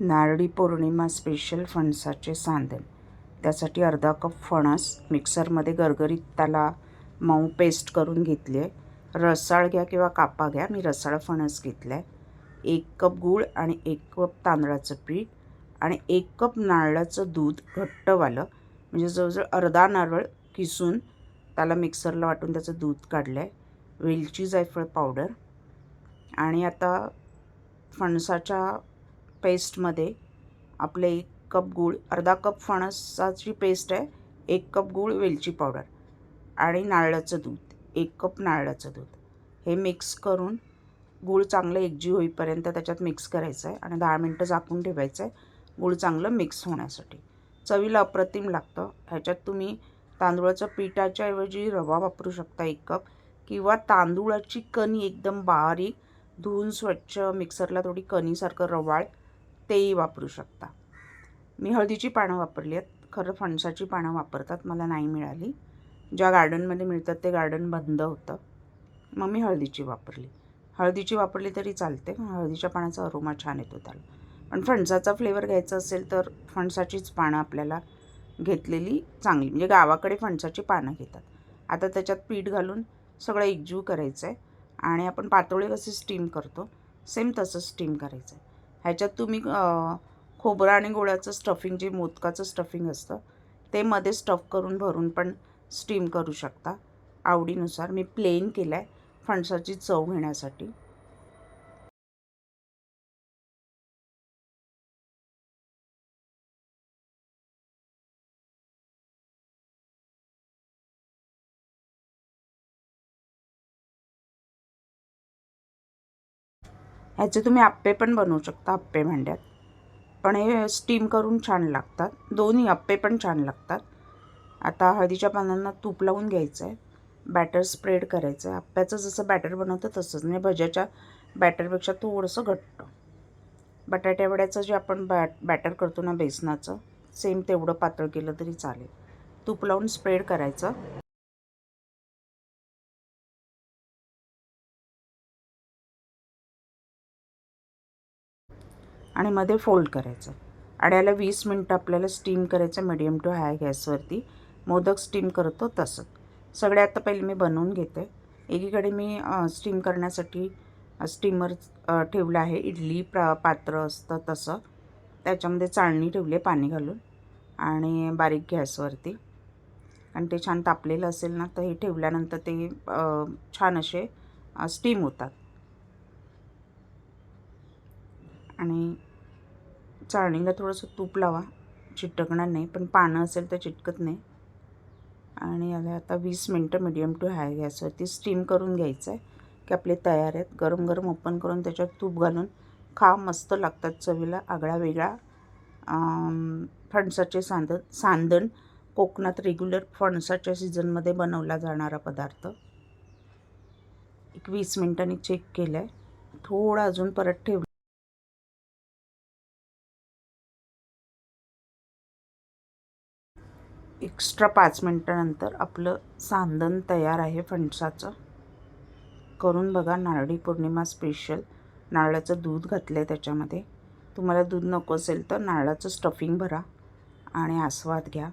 Narali Purnima special फणसाचे सांदण त्यासाठी अर्धा cup फणस मिक्सरमध्ये गरगरीत त्याला मऊ पेस्ट करून घेतली आहे. रसाळ घ्या किंवा कापा घ्या मी रसाळ फणस घेतला आहे एक कप गूळ आणि एक कप तांदळाचं पीठ आणि एक कप नारळाचं दूध घट्टवालं म्हणजे जवळजवळ अर्धा नारळ किसून त्याला मिक्सरला वाटून त्याचं दूध काढलं आहे वेलची जायफळ पावडर. आणि आता फणसाच्या पेस्टमध्ये आपले एक कप गूळ अर्धा कप फणसाची पेस्ट आहे एक कप गूळ वेलची पावडर. आणि नारळाचं दूध एक कप नारळाचं दूध. हे मिक्स करून गूळ चांगलं एकजीव होईपर्यंत त्याच्यात मिक्स करायचं आहे आणि दहा मिनटं झाकून ठेवायचं आहे गूळ चांगलं मिक्स होण्यासाठी. चवीला अप्रतिम लागतं. ह्याच्यात तुम्ही तांदूळाचं पिठाच्या ऐवजी रवा वापरू शकता एक कप किंवा तांदूळाची कणी एकदम बारीक धुवून स्वच्छ मिक्सरला थोडी कणीसारखं रवाळ तेही वापरू शकता. मी हळदीची पानं वापरली आहेत. खरं फणसाची पानं वापरतात. मला नाही मिळाली. ज्या गार्डनमध्ये मिळतात ते गार्डन बंद होतं. मग मी हळदीची वापरली. हळदीची वापरली तरी चालते हळदीच्या पाण्याचा अरोमा छान येतो त्याला. पण फणसाचा फ्लेवर घ्यायचा असेल तर फणसाचीच पानं आपल्याला घेतलेली चांगली. म्हणजे गावाकडे फणसाची पानं घेतात. आता त्याच्यात पीठ घालून सगळं एकजीव करायचं आहे आणि आपण पातोळे कसे स्टीम करतो सेम तसं स्टीम करायचं आहे ह्याच्यात तुम्ही खोबरं आणि गोळ्याचं स्टफिंग जे मोदकाचं स्टफिंग असतं ते मध्ये स्टफ करून भरून पण स्टीम करू शकता. आवडीनुसार मी प्लेन केलं आहे फणसाची चव घेण्यासाठी. ह्याचे तुम्ही आप्पे पण बनवू शकता आप्पे भांड्यात. पण हे स्टीम करून छान लागतात. दोन्ही आप्पे पण छान लागतात. आता हळदीच्या पानांना तूप लावून घ्यायचं आहे बॅटर स्प्रेड करायचं आहे आप्प्याचं जसं बॅटर बनवतं तसंच. म्हणजे भज्याच्या बॅटरपेक्षा थोडंसं घट्ट. बटाट्यावड्याचं जे आपण बॅट बॅटर करतो ना बेसनाचं सेम तेवढं पातळ केलं तरी चालेल. तूप लावून स्प्रेड करायचं. आणि मध्ये फोल्ड करायचं. आणि याला वीस मिनटं आपल्याला स्टीम करायचं मिडियम टू हाय गॅसवरती. मोदक स्टीम करतो तसं. सगळे आता पहिले मी बनवून घेते. एकीकडे मी स्टीम करण्यासाठी स्टीमर ठेवलं आहे. इडली प्रा पात्र असतं तसं. त्याच्यामध्ये चाळणी ठेवली आहे पाणी घालून. आणि बारीक गॅसवरती आणि ते छान तापलेलं असेल ना तर हे ठेवल्यानंतर ते छान असे स्टीम होतात. आणि चाळणीला थोडंसं तूप लावा. चिटकणार नाही. पण पानं असेल तर चिटकत नाही. आणि याला आता वीस मिनटं मिडियम टू हाय गॅसवरती स्टीम करून घ्यायचं आहे की आपले तयार आहेत. गरम गरम ओपन करून त्याच्यात तूप घालून खा मस्त लागतात चवीला. आगळा वेगळा फणसाचे सांद सांदण कोकणात रेग्युलर फणसाच्या सीझनमध्ये बनवला जाणारा पदार्थ. एक वीस मिनटांनी चेक केलं आहे थोडं अजून परत ठेवलं एक्स्ट्रा पाच मिनटानंतर आपलं सांदण तयार आहे फणसाचं. करून बघा नारळी पौर्णिमा स्पेशल नारळाचं दूध घातलं आहे त्याच्यामध्ये. तुम्हाला दूध नको असेल तर नारळाचं स्टफिंग भरा आणि आस्वाद घ्या.